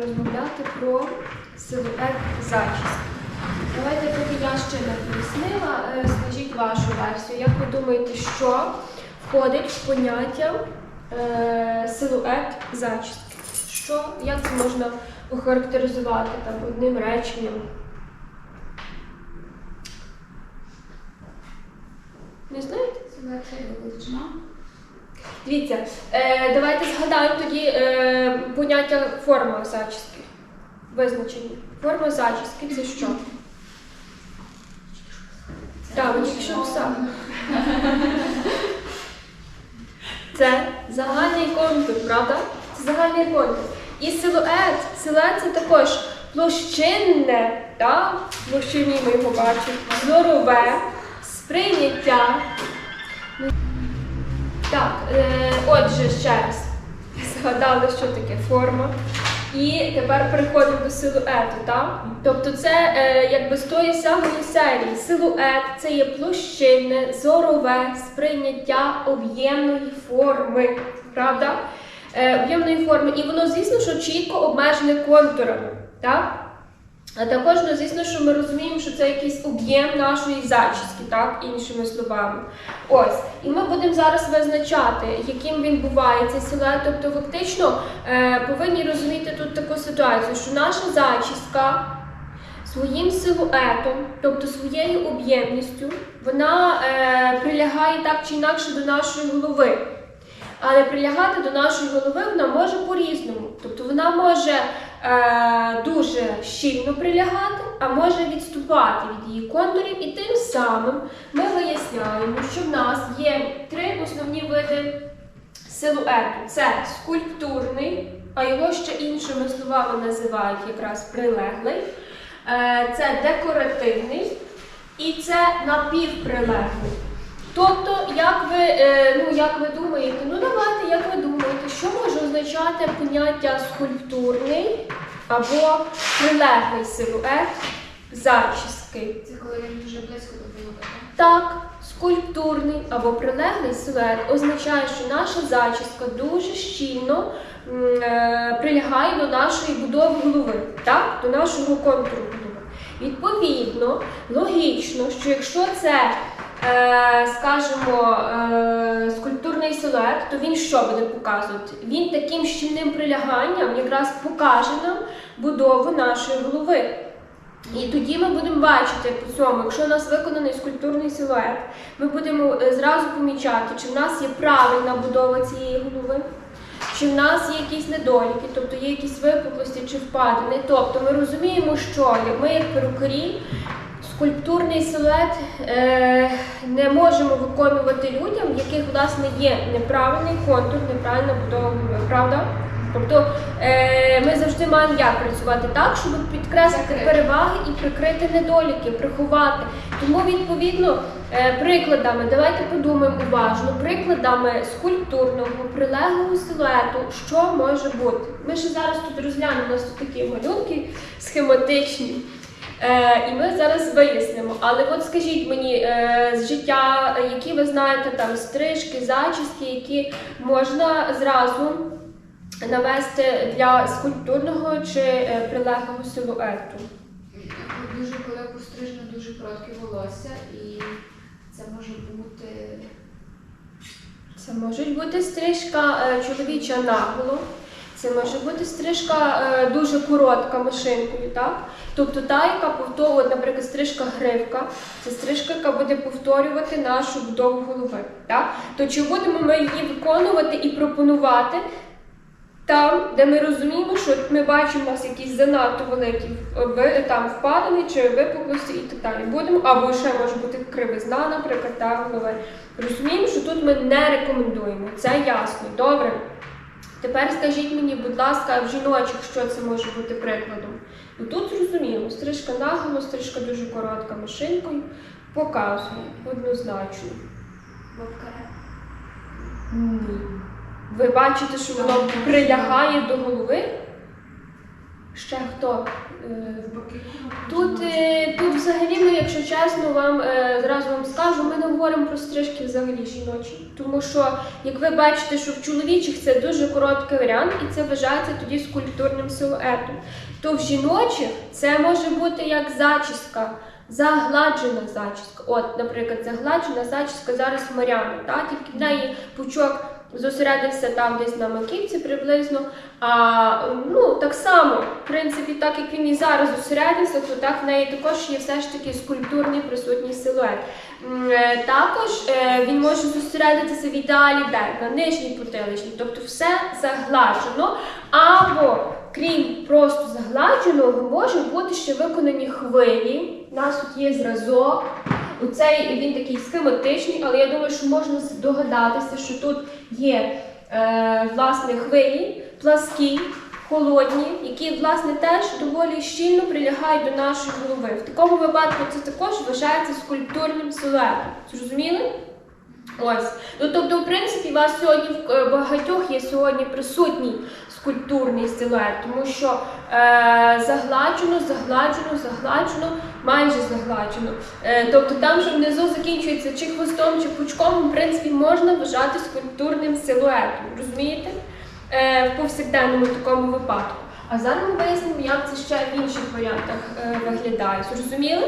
розмовляти про силует зачіски. Давайте, поки я ще не пояснила, е, скажіть вашу версію. Як ви думаєте, що входить в поняття е, силует зачіски? Що, як це можна охарактеризувати там, одним реченням? Не знаєте? величина. Дивіться, е, давайте згадаємо тоді е, поняття форма зачіски. Визначення. Форма зачіски це що? Так, ви тільки. Це загальний контур, правда? Це загальний контур. І силует. Силует це також площинне, так? Площині ми його бачимо, зорове, сприйняття. Так, е, отже, ще раз. Згадали, що таке форма. І тепер переходимо до силуету, так? Тобто це е, якби з тої самої серії. Силует це є площинне, зорове сприйняття об'ємної форми. Правда? Е, об'ємної форми. І воно, звісно, що чітко обмежене контурами. Так? А також, ну, звісно, що ми розуміємо, що це якийсь об'єм нашої зачіски, так, іншими словами. Ось. І ми будемо зараз визначати, яким він буває цей силует. Тобто, фактично е, повинні розуміти тут таку ситуацію, що наша зачіска своїм силуетом, тобто своєю об'ємністю, вона е, прилягає так чи інакше до нашої голови. Але прилягати до нашої голови вона може по-різному. Тобто вона може дуже щільно прилягати, а може відступати від її контурів. І тим самим ми виясняємо, що в нас є три основні види силуету: це скульптурний, а його ще іншими словами називають якраз прилеглий, е, це декоративний і це напівприлеглий. Тобто, як ви, е, ну, як ви думаєте, ну давайте, як ви думаєте, що може означати поняття скульптурний або прилеглий силует зачіски? Це коли він дуже близько до голови. Так, скульптурний або прилеглий силует означає, що наша зачіска дуже щільно е, прилягає до нашої будови голови, так? до нашого контуру голови. Відповідно, логічно, що якщо це, скажімо, е, скульптурний силует, то він що буде показувати? Він таким щільним приляганням якраз покаже нам будову нашої голови. І тоді ми будемо бачити по цьому, якщо у нас виконаний скульптурний силует, ми будемо е, зразу помічати, чи в нас є правильна будова цієї голови, чи в нас є якісь недоліки, тобто є якісь випуклості чи впадини. Тобто ми розуміємо, що ми, як перукарі, скульптурний силует е, не можемо виконувати людям, в яких власне є неправильний контур, неправильна будова правда? Тобто е, ми завжди маємо як працювати так, щоб підкреслити переваги і прикрити недоліки, приховати. Тому відповідно е, прикладами, давайте подумаємо уважно, прикладами скульптурного прилеглого силуету, що може бути. Ми ще зараз тут розглянемо у нас тут такі малюнки схематичні. Е, і ми зараз вияснимо. Але от скажіть мені е, з життя, які ви знаєте там стрижки, зачіски, які можна зразу навести для скульптурного чи е, прилеглого силуету. Дуже коли пострижено дуже коротке волосся, і це може бути Це можуть бути стрижка е, чоловіча наголо. Це може бути стрижка е, дуже коротка машинкою, так? Тобто та, яка повторює, наприклад, стрижка гривка, це стрижка, яка буде повторювати нашу будову голови. Так? То чи будемо ми її виконувати і пропонувати там, де ми розуміємо, що ми бачимо у нас якісь занадто великі е, там впадини чи випуклості і так далі. Будемо, або ще може бути кривизна, наприклад, та голови. Розуміємо, що тут ми не рекомендуємо. Це ясно. Добре. Тепер скажіть мені, будь ласка, в жіночих, що це може бути прикладом? І тут зрозуміло, стрижка наголо, стрижка дуже коротка машинкою, показує однозначно. вовкаре. Ні. Ви бачите, що воно прилягає до голови? Ще хто? Е, Тут, е, тут взагалі ми, якщо чесно, вам е, зразу вам скажу, ми не говоримо про стрижки взагалі жіночі. Тому що, як ви бачите, що в чоловічих це дуже короткий варіант, і це вважається тоді скульптурним силуетом. То в жіночих це може бути як зачіска, загладжена зачіска. От, наприклад, загладжена зачіска зараз в тільки в неї пучок зосередився там десь на маківці приблизно. А ну так само, в принципі, так як він і зараз зосередився, то так в неї також є все ж таки скульптурний присутній силует. Е, Також е, він може зосередитися в ідеалі де на нижній потиличній, тобто все загладжено. Або крім просто загладженого, може бути ще виконані хвилі. У нас тут є зразок. Оцей він такий схематичний, але я думаю, що можна здогадатися, що тут є е, власне хвилі, пласкі, холодні, які власне теж доволі щільно прилягають до нашої голови. В такому випадку це також вважається скульптурним силуетом. Зрозуміли? Ось. Ну тобто, в принципі, у вас сьогодні в е, багатьох є сьогодні присутній скульптурний силует, тому що е, загладжено, загладжено, загладжено, майже загладжено. Е, тобто там, що внизу закінчується чи хвостом, чи пучком, в принципі, можна вважати скульптурним силуетом. Розумієте? Е, в повсякденному такому випадку. А зараз ми вияснимо, як це ще в інших варіантах е, виглядає. Зрозуміли?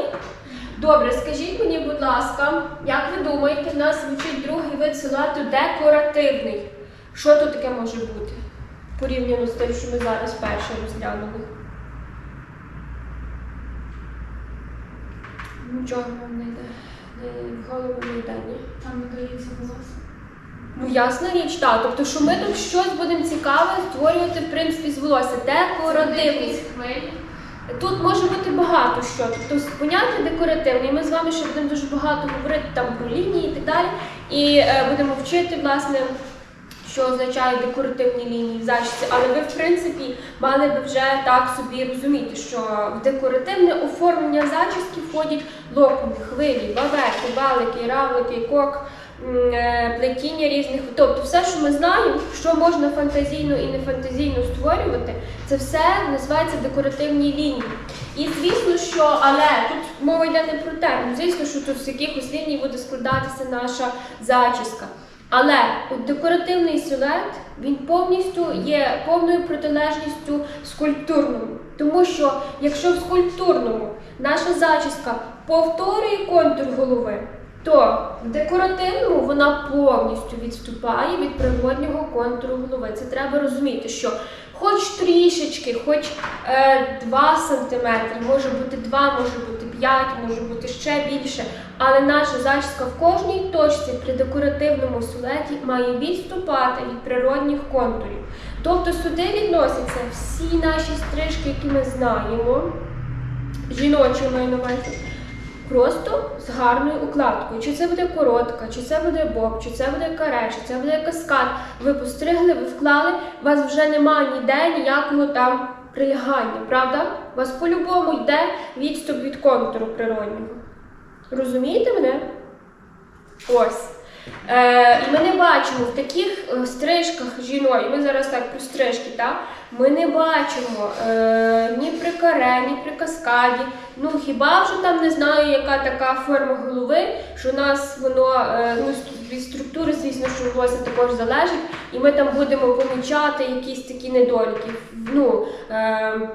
Добре, скажіть мені, будь ласка, як ви думаєте, в нас звучить другий вид силуету декоративний? Що тут таке може бути? Порівняно з тим, що ми зараз перше розглянули. Нічого вам не йде. Не- В голову не йде, ні? Там видається волосся. Ну, ясна річ, так. Тобто, що ми тут щось будемо цікаве створювати, в принципі, з волосся. Декоративний. Якісь хвилі. Тут може бути багато що. Тобто поняття декоративне. і Ми з вами ще будемо дуже багато говорити там про лінії і так далі. І е, будемо вчити, власне, що означають декоративні лінії в зачісці. Але ви, в принципі, мали би вже так собі розуміти, що в декоративне оформлення зачіски входять локони, хвилі, бавети, балики, равлики, кок. е, Плетіння різних, тобто все, що ми знаємо, що можна фантазійно і нефантазійно створювати, це все називається декоративні лінії. І звісно, що але тут мова йде не про те. Ну, звісно, що тут з якихось ліній буде складатися наша зачіска. Але декоративний силует він повністю є повною протилежністю скульптурному. Тому що якщо в скульптурному наша зачіска повторює контур голови, то в декоративному вона повністю відступає від природнього контуру голови. Це треба розуміти, що хоч трішечки, хоч е, 2 см, може бути 2, може бути 5, може бути ще більше. Але наша зачіска в кожній точці при декоративному силуеті має відступати від природних контурів. Тобто сюди відносяться всі наші стрижки, які ми знаємо, жіночі маю на увазі, просто з гарною укладкою. Чи це буде коротка, чи це буде боб, чи це буде каре, чи це буде каскад. Ви постригли, ви вклали, у вас вже немає ніде ніякого там прилягання, правда? У вас по-любому йде відступ від контуру природнього. Розумієте мене? Ось. Е, і ми не бачимо в таких е, стрижках жіною, ми зараз так про стрижки, так? Ми не бачимо е, ні при каре, ні при каскаді. Ну хіба вже там не знаю, яка така форма голови, що у нас воно ну, від структури, звісно, що волосся також залежить, і ми там будемо помічати якісь такі недоліки. Ну,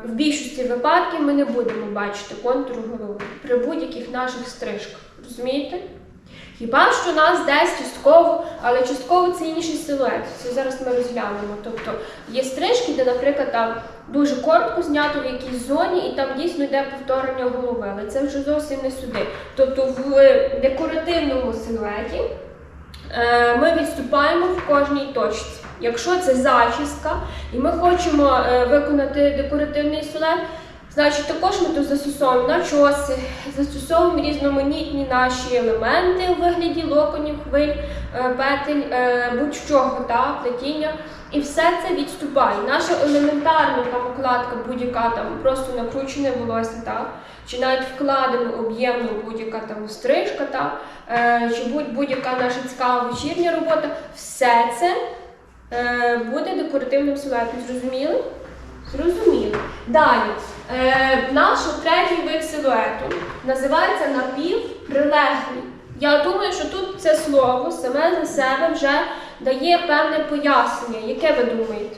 в більшості випадків ми не будемо бачити контуру голови при будь-яких наших стрижках. Розумієте? Хіба що нас десь частково, але частково це інший силует. Це зараз ми розглянемо. Тобто є стрижки, де, наприклад, там дуже коротко знято в якійсь зоні, і там дійсно йде повторення голови, але це вже зовсім не сюди. Тобто в декоративному силуеті е, ми відступаємо в кожній точці. Якщо це зачіска, і ми хочемо е, виконати декоративний силует, Значить, також ми тут застосовуємо начоси, застосовуємо різноманітні наші елементи у вигляді локонів, хвиль, е, петель, е, будь-чого, плетіння. І все це відступає. Наша елементарна там укладка, будь-яка там просто накручене волосся, та, чи навіть вкладена об'ємно будь-яка там стрижка, та, е, чи будь- будь-яка наша цікава вечірня робота, все це буде декоративним силуетом. Зрозуміли? Зрозуміло. Далі. Е, наш третій вид силуету називається напівприлеглий. Я думаю, що тут це слово саме за себе вже дає певне пояснення. Яке ви думаєте?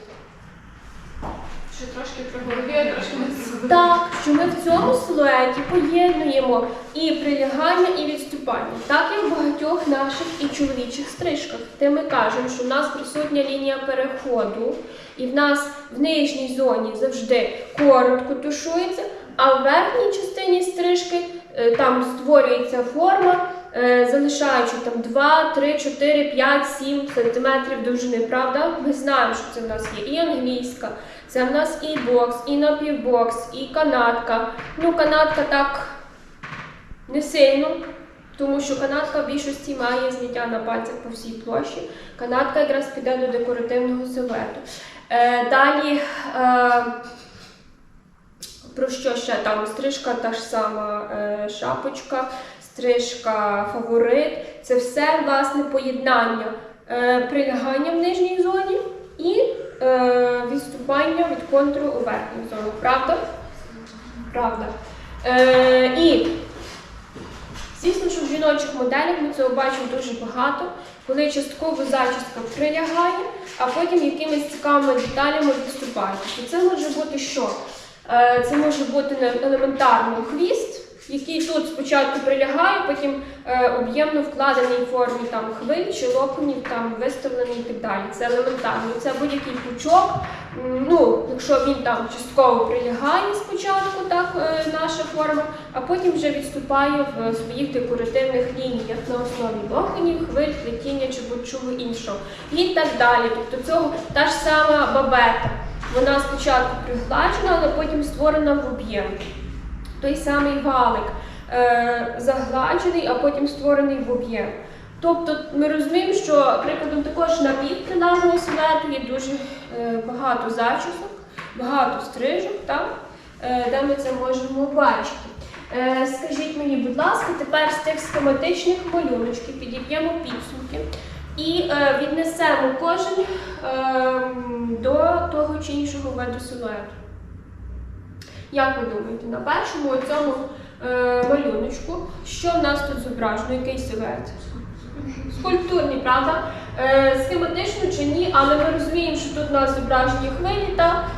Ще трошки при голові, а трошки не Так, що ми в цьому силуеті поєднуємо і прилягання, і відступання, так як в багатьох наших і чоловічих стрижках. Де ми кажемо, що в нас присутня лінія переходу, і в нас в нижній зоні завжди коротко тушується, а в верхній частині стрижки е, там створюється форма, е, залишаючи там 2, 3, 4, 5, 7 сантиметрів довжини. Правда? Ми знаємо, що це в нас є і англійська. Це в нас і бокс, і напівбокс, і канатка. Ну, канатка так не сильно, тому що канатка в більшості має зняття на пальцях по всій площі. Канатка якраз піде до декоративного силуету. Е, далі, е, про що ще там? Стрижка та ж сама е, шапочка, стрижка фаворит. Це все власне поєднання прилягання в нижній зоні і відступання від контуру у верхню зону. Правда? Правда. І звісно, що в жіночих моделях ми цього бачимо дуже багато, коли частково зачістка прилягає, а потім якимись цікавими деталями виступає. Тобто це може бути що? Е, Це може бути елементарно хвіст, який тут спочатку прилягає, потім е, об'ємно вкладений в формі там хвиль чи локонів, там виставлений і так далі. Це елементарно. Це будь-який пучок. Ну, якщо він там частково прилягає спочатку, так е, наша форма, а потім вже відступає в своїх декоративних лініях на основі локонів, хвиль, плетіння чи будь-чого іншого. І так далі. Тобто цього та ж сама бабета. Вона спочатку пригладжена, але потім створена в об'єм. Той самий валик е, загладжений, а потім створений в об'єм. Тобто ми розуміємо, що прикладом також на підпринарного силуету є дуже е, багато зачісок, багато стрижок, так? Е, де ми це можемо бачити. Е, скажіть мені, будь ласка, тепер з тих схематичних малюночків підіб'ємо підсумки і е, віднесемо кожен е, до того чи іншого виду силуету. Як ви думаєте, на першому цьому е, малюночку, що в нас тут зображено? Який силует? Скульптурний, правда? Е, схематично чи ні, але ми розуміємо, що тут у нас зображені хвилі, та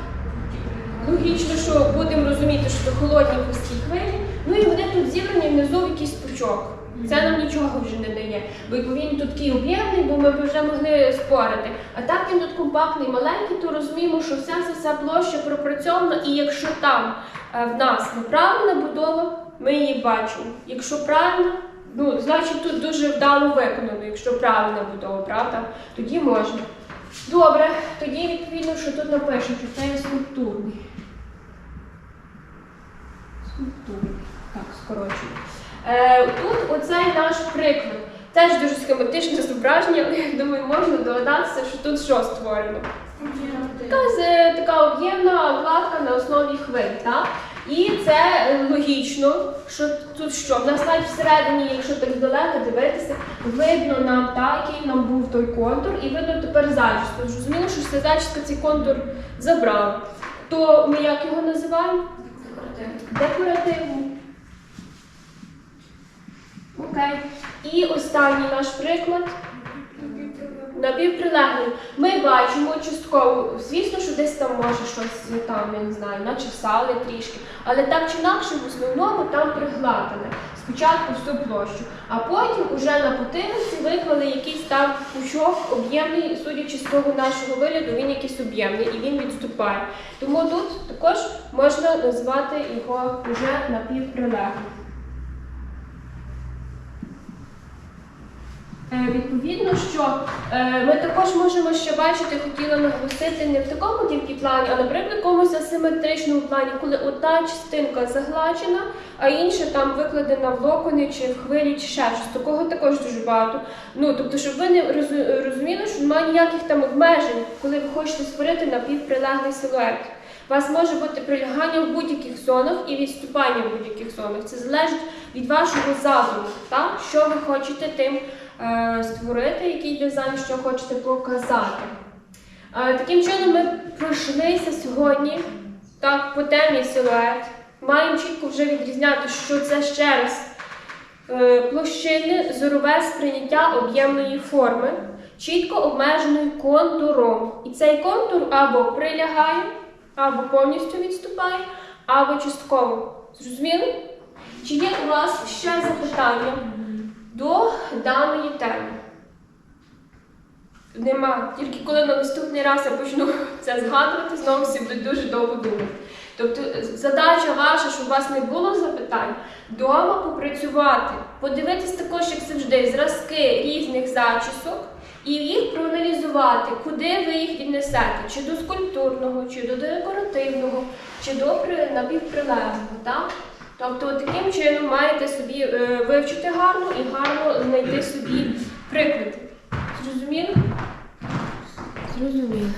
логічно, що будемо розуміти, що це холодні пусті хвилі. Ну і вони тут зібрані внизу в якийсь пучок. Це нам нічого вже не дає. Бо він тут такий об'ємний, бо ми б вже могли спорити. А так він тут компактний, маленький, то розуміємо, що вся ця вся площа пропрацьована, і якщо там е, в нас неправильна будова, ми її бачимо. Якщо правильно, ну значить тут дуже вдало виконано, якщо правильна будова, правда, тоді можна. Добре, тоді відповідно, що тут напишуть, що це є скульптурний. Скульптурний. Так, скорочую. Е, тут оцей наш приклад. Теж дуже схематичне зображення, але я думаю, можна догадатися, що тут що створено. З- така об'ємна обкладка на основі хвиль. Так? І це логічно, що тут що? В нас навіть всередині, якщо так здалека дивитися, видно нам, так, який нам був той контур, і видно тепер зачіску. Зрозуміло, що ця зачіска цей контур забрала. То ми як його називаємо? Декоративний. Окей. І останній наш приклад. Напівприлеглий. Ми бачимо частково, звісно, що десь там може щось там, я не знаю, начесали трішки, але так чи інакше, в основному там пригладили. Спочатку всю площу, а потім уже на потилиці виклали якийсь там пучок об'ємний, судячи з того нашого вигляду, він якийсь об'ємний і він відступає. Тому тут також можна назвати його вже напівприлеглим. Відповідно, що е, ми також можемо ще бачити, хотіла наголосити не в такому тільки плані, а наприклад, якомусь асиметричному плані, коли одна частинка загладжена, а інша там викладена в локони чи в хвилі, чи ще щось. Такого також дуже багато. Ну тобто, щоб ви не розуміли, що немає ніяких там обмежень, коли ви хочете створити напівприлеглий силует. У вас може бути прилягання в будь-яких зонах і відступання в будь-яких зонах. Це залежить від вашого задуму, так? що ви хочете тим е, створити, який дизайн, що хочете показати. Е, Таким чином ми пройшлися сьогодні так, по темі силует. Маємо чітко вже відрізняти, що це ще раз е, площинне зорове сприйняття об'ємної форми, чітко обмеженою контуром. І цей контур або прилягає, або повністю відступає, або частково. Зрозуміли? Чи є у вас ще запитання до даної теми? Нема. Тільки коли на наступний раз я почну це згадувати, знову всі будуть дуже довго думати. Тобто е, задача ваша, щоб у вас не було запитань, вдома попрацювати, подивитись також, як завжди, зразки різних зачісок і їх проаналізувати, куди ви їх віднесете, чи до скульптурного, чи до декоративного, чи до при- напівприлеглого. Тобто таким чином маєте собі е, вивчити гарно і гарно знайти собі приклади. Зрозуміло? Зрозуміло.